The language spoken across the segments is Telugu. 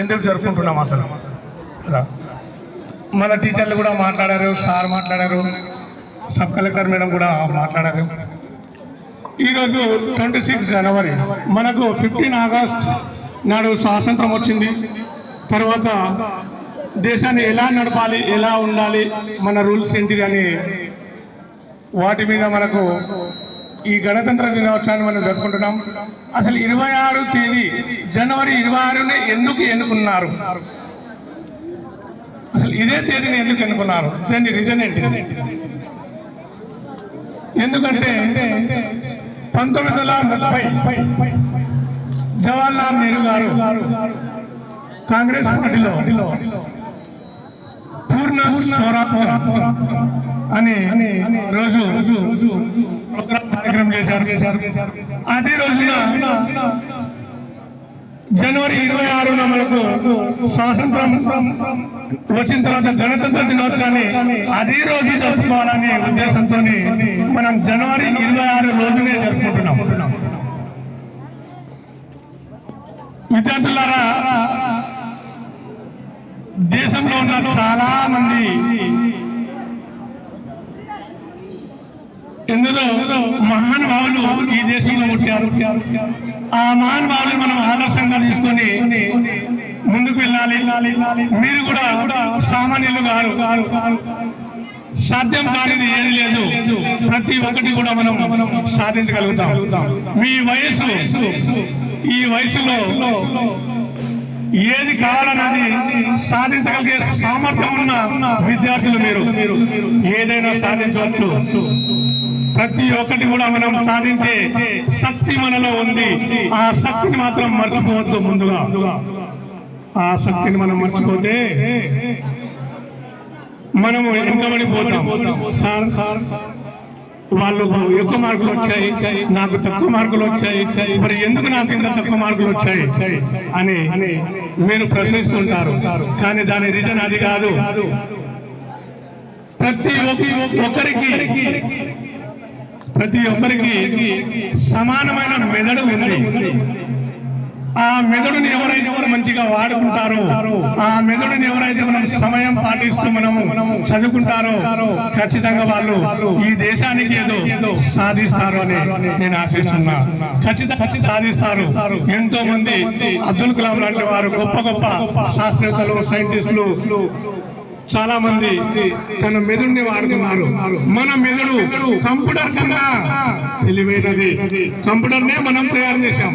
ఎందుకు జరుపుకుంటున్నాం అసలు? కదా మన టీచర్లు కూడా మాట్లాడారు సార్ మాట్లాడారు సబ్ కలెక్టర్ మేడం కూడా మాట్లాడారు. ఈరోజు ట్వంటీ సిక్స్ జనవరి మనకు ఫిఫ్టీన్ ఆగస్ట్ నాడు స్వాతంత్రం వచ్చింది. తర్వాత దేశాన్ని ఎలా నడపాలి ఎలా ఉండాలి మన రూల్స్ ఏంటిది అని వాటి మీద మనకు ఈ గణతంత్ర దినోత్సవాన్ని మనం జరుపుకుంటున్నాం. అసలు ఇరవై ఆరు తేదీ జనవరి ఇరవై ఆరునే ఎందుకు ఎన్నుకున్నారు? అసలు ఇదే తేదీని ఎందుకు ఎన్నుకున్నారు? దాని రీజన్ ఏంటి? ఎందుకంటే పంతొమ్మిది వందల ముప్పై జవహర్లాల్ నెహ్రూ గారు కాంగ్రెస్ పార్టీలో పూర్ణ స్వరాజ్య అని రోజు కార్యక్రమం చేశారు. అదే రోజున జనవరి ఇరవై ఆరున మనకు స్వాతంత్రం వచ్చిన తర్వాత గణతంత్ర దినోత్సవాన్ని అదే రోజు జరుపుకోవాలనే ఉద్దేశంతో మనం జనవరి ఇరవై ఆరు రోజునే జరుపుకుంటున్నాం. విద్యార్థులారా దేశంలో ఉన్న చాలా మంది ఇందులో మహానుభావులు ఈ దేశంలో పుట్టారు? ఆ మహానుభావులు మనం ఆదర్శంగా తీసుకొని ముందుకు వెళ్ళాలి. మీరు కూడా సామాన్యులు గారు సాధ్యం కానిది ఏది లేదు. ప్రతి ఒక్కటి కూడా మనం సాధించగలుగుతాం. మీ వయసు ఈ వయసులో ఏది కావాలన్నది సాధించగలిగే సామర్థ్యం ఉన్న విద్యార్థులు మీరు. ఏదైనా సాధించవచ్చు. ప్రతి ఒక్కటి కూడా మనం సాధించే శక్తి మనలో ఉంది. ఆ శక్తిని మాత్రం మర్చిపోవద్దు ముందుగా. ఆ శక్తిని మనం మర్చిపోతే మనము వెనుకబడిపోతాం. సార్ సార్ వాళ్ళకు ఎక్కువ మార్కులు వచ్చాయి నాకు తక్కువ మార్కులు వచ్చాయి మరి ఎందుకు నాకు ఇంత తక్కువ మార్కులు వచ్చాయి అని మీరు ప్రశ్నిస్తుంటారు. కానీ దాని రీజన్ అది కాదు. ప్రతి ఒక్కరికి ప్రతి ఒక్కరికి సమానమైన మెదడు ఉంది. ఆ మెదడుని ఎవరైతే మనం వాడుకుంటారో ఆ మెదడుని ఎవరైతే మనం సమయం పాటిస్తూ మనము చదువుకుంటారో ఖచ్చితంగా వాళ్ళు ఈ దేశానికి ఏదో సాధిస్తారు అని నేను ఆశిస్తున్నా. ఖచ్చితంగా సాధిస్తారు. ఎంతో మంది అబ్దుల్ కలాం లాంటి వారు గొప్ప గొప్ప శాస్త్రవేత్తలు సైంటిస్టులు చాలా మంది తన మెదడుని వాడుకున్నారు. మన మెదడు కంప్యూటర్ కన్నా తెలివైనది. కంప్యూటర్నే మనం తయారు చేశాం.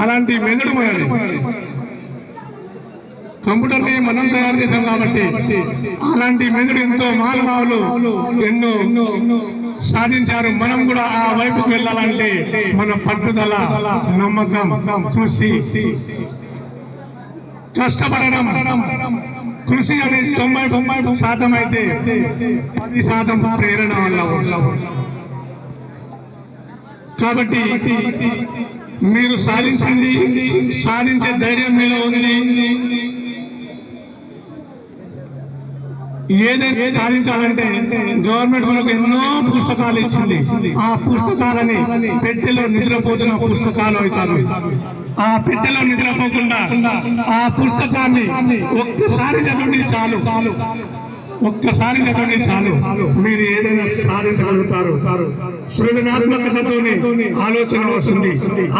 అలాంటి మెదడు మనది. కంప్యూటర్ని మనం తయారు చేశాం కాబట్టి అలాంటి మెదడు ఎంతో మహానుభావులు ఎన్నో సాధించారు. మనం కూడా ఆ వైపుకు వెళ్ళాలంటే మన పట్టుదల నమ్మకం కృషి కష్టపడడం కృషి అనేది తొంభై తొంభై శాతం అయితే పది శాతం ప్రేరణ వల్ల కాబట్టి మీరు సాధించండి సాధించే ధైర్యం మీలో ఉంది. ఏదైనా సాధించాలంటే గవర్నమెంట్ మనకు ఎన్నో పుస్తకాలు ఇచ్చింది. ఆ పుస్తకాలని పెట్టెలో నిద్రపోతున్న పుస్తకాలు అవుతారు ఆ పెట్టెలో నిద్రపోకుండా ఆ పుస్తకాన్ని ఒక్కసారి చదవండి చాలు చాలు. ఒక్కసారి చదవండి చాలు. మీరు ఏదైనా సాధించగలుగుతారు. సృజనాత్మకతతోనే ఆలోచన వస్తుంది.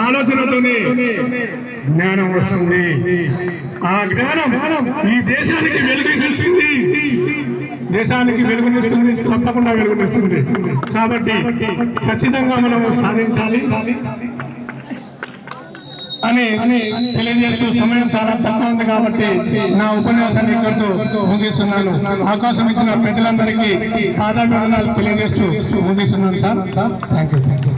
ఆలోచనతోనే జ్ఞానం వస్తుంది. ఆ జ్ఞానం ఈ దేశానికి వెలుగునిస్తుంది దేశానికి వెలుగునిస్తుంది తప్పకుండా వెలుగునిస్తుంది కాబట్టి ఖచ్చితంగా మనము సాధించాలి. అని తెలియజేస్తూ సమయం చాలా తక్కువ ఉంది కాబట్టి నా ఉపన్యాసాన్ని ఇక్కడితో ముగిస్తున్నాను. అవకాశం ఇచ్చిన ప్రజలందరికీ పాదాభివందనాలు తెలియజేస్తూ ముగిస్తున్నాను sir. Thank you thank you